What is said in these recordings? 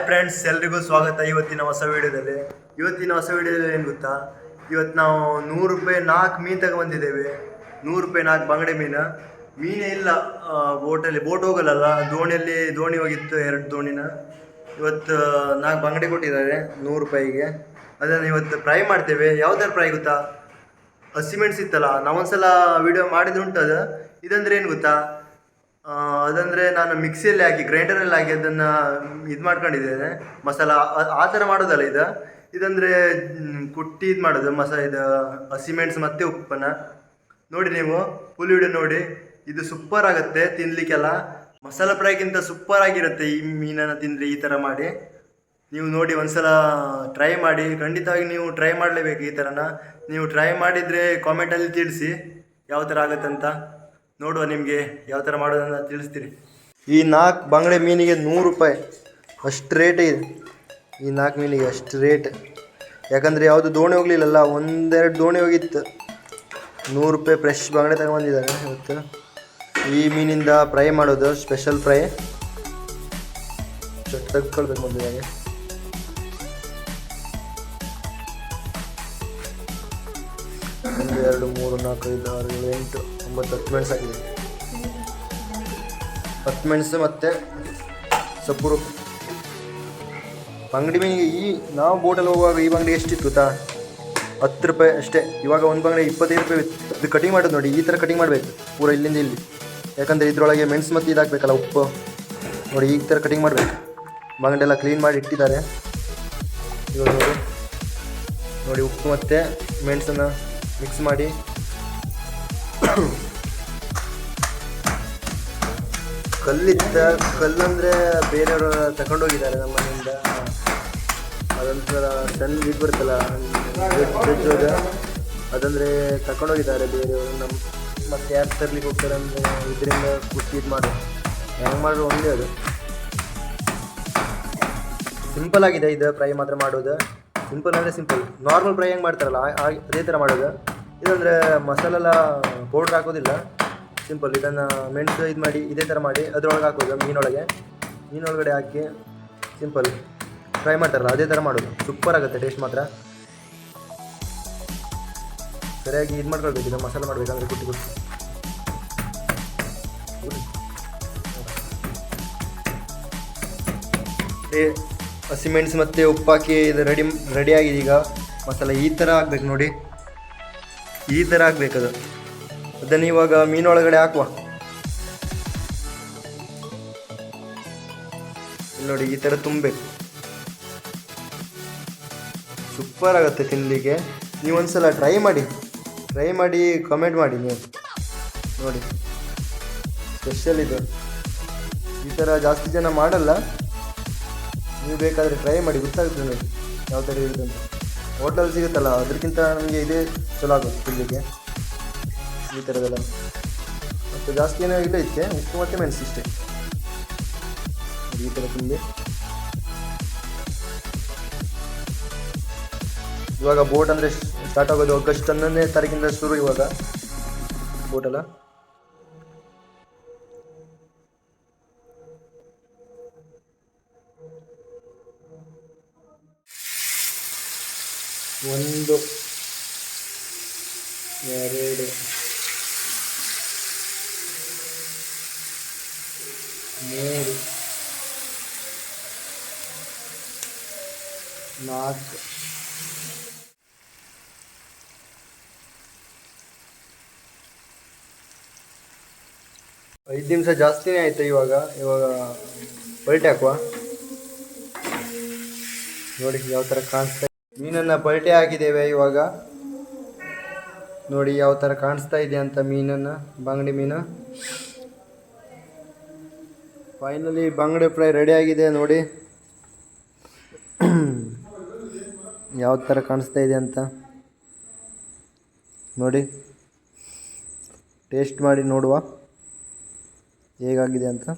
Friends ಎಲ್ರಿಗೂ ಸ್ವಾಗತ ಇವತ್ತಿನ ಹೊಸ ವಿಡಿಯೋದಲ್ಲಿ. ಇವತ್ತಿನ ಹೊಸ ವಿಡಿಯೋದಲ್ಲಿ ಏನು ಗೊತ್ತಾ? ಇವತ್ತು ನಾವು ನೂರು ರೂಪಾಯಿ ನಾಲ್ಕು ಮೀನು ತಗೊಂಬಂದಿದ್ದೇವೆ ನೂರು ರೂಪಾಯಿ ನಾಲ್ಕು ಬಂಗಡೆ ಮೀನು. ಮೀನೇ ಇಲ್ಲ ಬೋಟಲ್ಲಿ ಬೋಟ್ ಹೋಗಲ್ಲಲ್ಲ? ದೋಣಿಯಲ್ಲಿ, ದೋಣಿ ಹೋಗಿತ್ತು ಎರಡು ದೋಣಿನ. ಇವತ್ತು ನಾಲ್ಕು ಬಂಗಡೆ ಕೊಟ್ಟಿದ್ದಾರೆ ನೂರು ರೂಪಾಯಿಗೆ. ಅದನ್ನು ಇವತ್ತು ಫ್ರೈ ಮಾಡ್ತೇವೆ. ಯಾವ್ದಾರ ಫ್ರೈ ಗೊತ್ತಾ? ಹಸಿಮೆಣ್ಸು ಇತ್ತಲ್ಲ ನಾವೊಂದ್ಸಲ ವಿಡಿಯೋ ಉಂಟು ಅದು. ಇದಂದ್ರೆ ಏನು ಗೊತ್ತಾ? ಅದಂದ್ರೆ ನಾನು ಮಿಕ್ಸಿಯಲ್ಲಿ ಹಾಕಿ, ಗ್ರೈಂಡರಲ್ಲಿ ಹಾಕಿ ಅದನ್ನು ಇದು ಮಾಡ್ಕೊಂಡಿದ್ದೇನೆ. ಮಸಾಲ, ಆ- ಥರ ಮಾಡೋದಲ್ಲ ಇದು? ಇದಂದರೆ ಕುಟ್ಟಿ ಇದು ಮಾಡೋದು, ಮಸಾ, ಇದು ಹಸಿಮೆಣ್ಸು ಮತ್ತೆ ಉಪ್ಪನ್ನ. ನೋಡಿ ನೀವು ಫುಲ್ ವಿಡಿಯೋ ನೋಡಿ. ಇದು ಸೂಪರ್ ಆಗುತ್ತೆ ತಿನ್ನಲಿಕ್ಕೆಲ್ಲ ಮಸಾಲ ಫ್ರೈಗಿಂತ ಸೂಪರ್ ಆಗಿರುತ್ತೆ ಈ ಮೀನನ್ನು ತಿಂದರೆ ಈ ಥರ ಮಾಡಿ. ನೀವು ನೋಡಿ ಒಂದ್ಸಲ ಟ್ರೈ ಮಾಡಿ. ಖಂಡಿತವಾಗಿ ನೀವು ಟ್ರೈ ಮಾಡಲೇಬೇಕು ಈ ಥರನ. ನೀವು ಟ್ರೈ ಮಾಡಿದರೆ ಕಾಮೆಂಟಲ್ಲಿ ತಿಳಿಸಿ. ಯಾವ ಥರ ಆಗುತ್ತಂತ. ನೋಡುವ ನಿಮಗೆ ಯಾವ ಥರ ಮಾಡೋದನ್ನ ತಿಳಿಸ್ತೀರಿ ಈ ನಾಲ್ಕು ಬಂಗಡೆ ಮೀನಿಗೆ ನೂರು ರೂಪಾಯಿ. ಅಷ್ಟು ರೇಟ್ ಇದೆ. ಈ ನಾಲ್ಕು ಮೀನಿಗೆ ಅಷ್ಟು ರೇಟ್ ಯಾಕಂದರೆ ಯಾವುದು ದೋಣಿ ಹೋಗಲಿಲ್ಲಲ್ಲ, ಒಂದೆರಡು ದೋಣಿ ಹೋಗಿತ್ತು. ನೂರು ರೂಪಾಯಿ ಫ್ರೆಶ್ ಬಂಗಡೆ ತಗೊಂಬಂದಿದ್ದಾರೆ ಇವತ್ತು. ಈ ಮೀನಿಂದ ಫ್ರೈ ಮಾಡೋದು ಸ್ಪೆಷಲ್ ಫ್ರೈ ತೆಗ್ಕೊಳ್ಬೇಕು ಮೊದಲು ಒಂದು, ಎರಡು, ಮೂರು, ನಾಲ್ಕು, ಐದು, ಆರು, ಏಳು, ಎಂಟು, ಒಂಬತ್ತು, ಹತ್ತು ಮೆಣಸು ಹಾಕಿದೆ ಹತ್ತು ಮೆಣಸು ಮತ್ತು ಸೊಪ್ಪು ಅಂಗಡಿ ಮೀನಿಗೆ ಈ, ನಾವು ಬೋಟಲ್ಲಿ ಹೋಗುವಾಗ ಈ ಬಂಗಡಿ ಎಷ್ಟಿತ್ತು ತಾ ಹತ್ತು ರೂಪಾಯಿ ಅಷ್ಟೇ. ಇವಾಗ ಒಂದು ಬಂಗಡಿ ಇಪ್ಪತ್ತೈದು ರೂಪಾಯಿ ಇದು ಕಟಿಂಗ್ ಮಾಡೋದು ನೋಡಿ, ಈ ಥರ ಕಟಿಂಗ್ ಮಾಡಬೇಕು. ಪೂರ ಇಲ್ಲಿಂದ ಇಲ್ಲಿ. ಯಾಕಂದರೆ ಇದರೊಳಗೆ ಮೆಣಸು ಮತ್ತು ಇದಾಗಬೇಕಲ್ಲ ಉಪ್ಪು. ನೋಡಿ, ಈ ಥರ ಕಟಿಂಗ್ ಮಾಡಬೇಕು. ಬಂಗಡೆ ಎಲ್ಲ ಕ್ಲೀನ್ ಮಾಡಿ ಇಟ್ಟಿದ್ದಾರೆ. ಇವಾಗ ನೋಡಿ. ನೋಡಿ, ಉಪ್ಪು ಮತ್ತು ಮೆಣಸನ್ನು ಮಿಕ್ಸ್ ಮಾಡಿ. ಕಲ್ಲಿದ್ದ ಕಲ್ಲಂದರೆ ಬೇರೆಯವರು ತಗೊಂಡೋಗಿದ್ದಾರೆ ನಮ್ಮ ಮನೆಯಿಂದ ಅದೊಂಥರ ಸಣ್ಣ ಬರುತ್ತಲ್ಲ ಅದಂದ್ರೆ ಅದಂದರೆ ತಗೊಂಡೋಗಿದ್ದಾರೆ ಬೇರೆಯವರು. ನಮ್ಮ ಮತ್ತೆ ಯಾರು ತರ್ಲಿಕ್ಕೆ ಹೋಗ್ತಾರೆ ಅಂದರೆ ಇದರಿಂದ ಕುಟ್ಟಿ ಇದು ಮಾಡು. ಹೆಂಗೆ ಮಾಡೋದು ಒಂದೇ ಅದು. ಸಿಂಪಲ್ ಆಗಿದೆ ಇದು ಫ್ರೈ ಮಾತ್ರ ಮಾಡೋದು. ಸಿಂಪಲ್ ಅಂದರೆ ಸಿಂಪಲ್ ನಾರ್ಮಲ್ ಫ್ರೈ ಹೆಂಗೆ ಮಾಡ್ತಾರಲ್ಲ ಅದೇ ಥರ ಮಾಡೋದು. ಇದಂದರೆ ಮಸಾಲೆಲ್ಲ ಪೌಡ್ರ್ ಹಾಕೋದಿಲ್ಲ. ಸಿಂಪಲ್ ಇದನ್ನು ಮೆಣಸು ಇದು ಮಾಡಿ, ಇದೇ ಥರ ಮಾಡಿ, ಅದ್ರೊಳಗೆ ಹಾಕೋದು ಮೀನೊಳಗೆ. ಮೀನೊಳಗಡೆ ಹಾಕಿ ಸಿಂಪಲ್ ಫ್ರೈ ಮಾಡ್ತಾರಲ್ಲ, ಅದೇ ಥರ ಮಾಡೋದು. ಸೂಪರ್ ಆಗುತ್ತೆ ಟೇಸ್ಟ್ ಮಾತ್ರ. ಸರಿಯಾಗಿ ಇದು ಮಾಡ್ಕೊಳ್ಬೇಕು ಇದು ಮಸಾಲೆ ಮಾಡಬೇಕಂದ್ರೆ ಕುಟ್ಟಿ ಕುಟ್ಟಿ. ಹಸಿಮೆಣಸು ಮತ್ತು ಉಪ್ಪಾಕಿ ಇದು ರೆಡಿ ರೆಡಿ ಆಗಿದೆ ಈಗ ಮಸಾಲೆ ಈ ಥರ ಆಗ್ಬೇಕು ನೋಡಿ. ಈ ಥರ ಹಾಕ್ಬೇಕದು ಅದನ್ನು ಇವಾಗ ಮೀನೊಳಗಡೆ ಹಾಕುವ. ನೋಡಿ ಈ ಥರ ತುಂಬಬೇಕು. ಸೂಪರ್ ಆಗುತ್ತೆ ತಿನ್ನಲಿಕ್ಕೆ ನೀವು ಒಂದ್ಸಲ ಟ್ರೈ ಮಾಡಿ. ಟ್ರೈ ಮಾಡಿ ಕಮೆಂಟ್ ಮಾಡಿ ನೀವು. ನೋಡಿ. ಸ್ಪೆಷಲ್ ಇದು. ಈ ಥರ ಜಾಸ್ತಿ ಜನ ಮಾಡಲ್ಲ. ನೀವು ಬೇಕಾದರೆ ಟ್ರೈ ಮಾಡಿ, ಗೊತ್ತಾಗುತ್ತೆ ನೋಡಿ. ಯಾವ ಥರ ಇರುತ್ತೆ ಅಂತ ಹೋಟೆಲ್ ಸಿಗುತ್ತಲ್ಲ ಅದಕ್ಕಿಂತ ನಮಗೆ ಇದೇ ಚಲೋ ಆಗುತ್ತೆ ತಿನ್ನಲಿಕ್ಕೆ ಈ ಥರದೆಲ್ಲ ಮತ್ತು ಜಾಸ್ತಿ ಏನೋ ಇಲ್ಲ ಇತ್ತೆ ಉಪ್ಪು ಮತ್ತು ಮೆಣಸು ಇಷ್ಟೇ. ಈ ಥರ ತಿಂಡಿ ಇವಾಗ ಬೋಟ್ ಅಂದರೆ ಸ್ಟಾರ್ಟ್ ಆಗೋದು ಆಗಸ್ಟ್ ಹನ್ನೊಂದನೇ ತಾರೀಕಿಂದ ಶುರು ಇವಾಗ. ಬೋಟಲ್ಲ ಒಂದು, ಎರಡು, ಮೂರು, ನಾಲ್ಕು. ಐದು ನಿಮಿಷ ಜಾಸ್ತಿನೇ ಆಯ್ತು ಇವಾಗ? ಇವಾಗ ಪಲ್ಟಿ ಹಾಕುವ? ನೋಡಿ ಯಾವ ಥರ ಕಾಣಿಸ್ತಾ ಮೀನನ್ನು ಪಲ್ಟಿ ಹಾಕಿದ್ದೇವೆ ಇವಾಗ. ನೋಡಿ ಯಾವ ಥರ ಕಾಣಿಸ್ತಾ ಇದೆ ಅಂತ ಮೀನನ್ನು, ಬಂಗಡಿ ಮೀನು. ಫೈನಲಿ ಬಂಗಡೆ ಫ್ರೈ ರೆಡಿ ಆಗಿದೆ ನೋಡಿ. ಯಾವ ಥರ ಕಾಣಿಸ್ತಾ ಇದೆ ಅಂತ. ನೋಡಿ. ಟೇಸ್ಟ್ ಮಾಡಿ ನೋಡುವ. ಹೇಗಾಗಿದೆ ಅಂತ.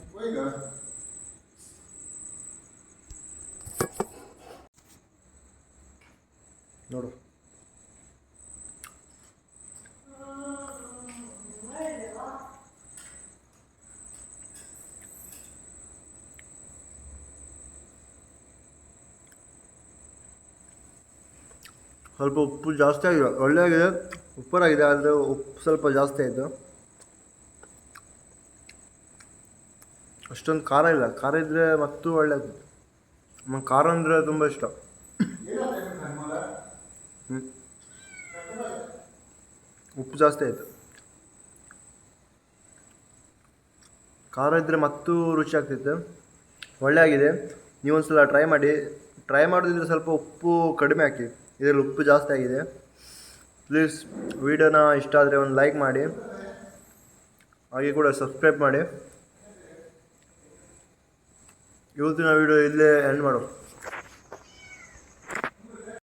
ನೋಡು. ಸ್ವಲ್ಪ ಉಪ್ಪು ಜಾಸ್ತಿ ಆಗಿದೆ ಒಳ್ಳೆಯಾಗಿದೆ ಉಪ್ಪರಾಗಿದೆ, ಆದರೆ ಉಪ್ಪು ಸ್ವಲ್ಪ ಜಾಸ್ತಿ ಆಯಿತು. ಅಷ್ಟೊಂದು ಖಾರ ಇಲ್ಲ. ಖಾರ ಇದ್ದರೆ ಮತ್ತೂ ಒಳ್ಳೆಯದು ನಮಗೆ ಖಾರ ಅಂದರೆ ತುಂಬ ಇಷ್ಟ. ಉಪ್ಪು ಜಾಸ್ತಿ ಆಯಿತು. ಖಾರ ಇದ್ದರೆ ಮತ್ತೂ ರುಚಿ ಆಗ್ತಿತ್ತು. ಒಳ್ಳೆ ಆಗಿದೆ. ನೀವೊಂದ್ಸಲ ಟ್ರೈ ಮಾಡಿ. ಟ್ರೈ ಮಾಡೋದಿದ್ರೆ ಸ್ವಲ್ಪ ಉಪ್ಪು ಕಡಿಮೆ ಹಾಕಿ. ಇದರಲ್ಲಿ ಉಪ್ಪು ಜಾಸ್ತಿ ಆಗಿದೆ. ಪ್ಲೀಸ್ ವಿಡಿಯೋನ ಇಷ್ಟ ಆದರೆ ಒಂದು ಲೈಕ್ ಮಾಡಿ. ಹಾಗೆ ಕೂಡ ಸಬ್ಸ್ಕ್ರೈಬ್ ಮಾಡಿ. ಇವತ್ತಿನ ವಿಡಿಯೋ ಇಲ್ಲೇ ಎಂಡ್ ಮಾಡು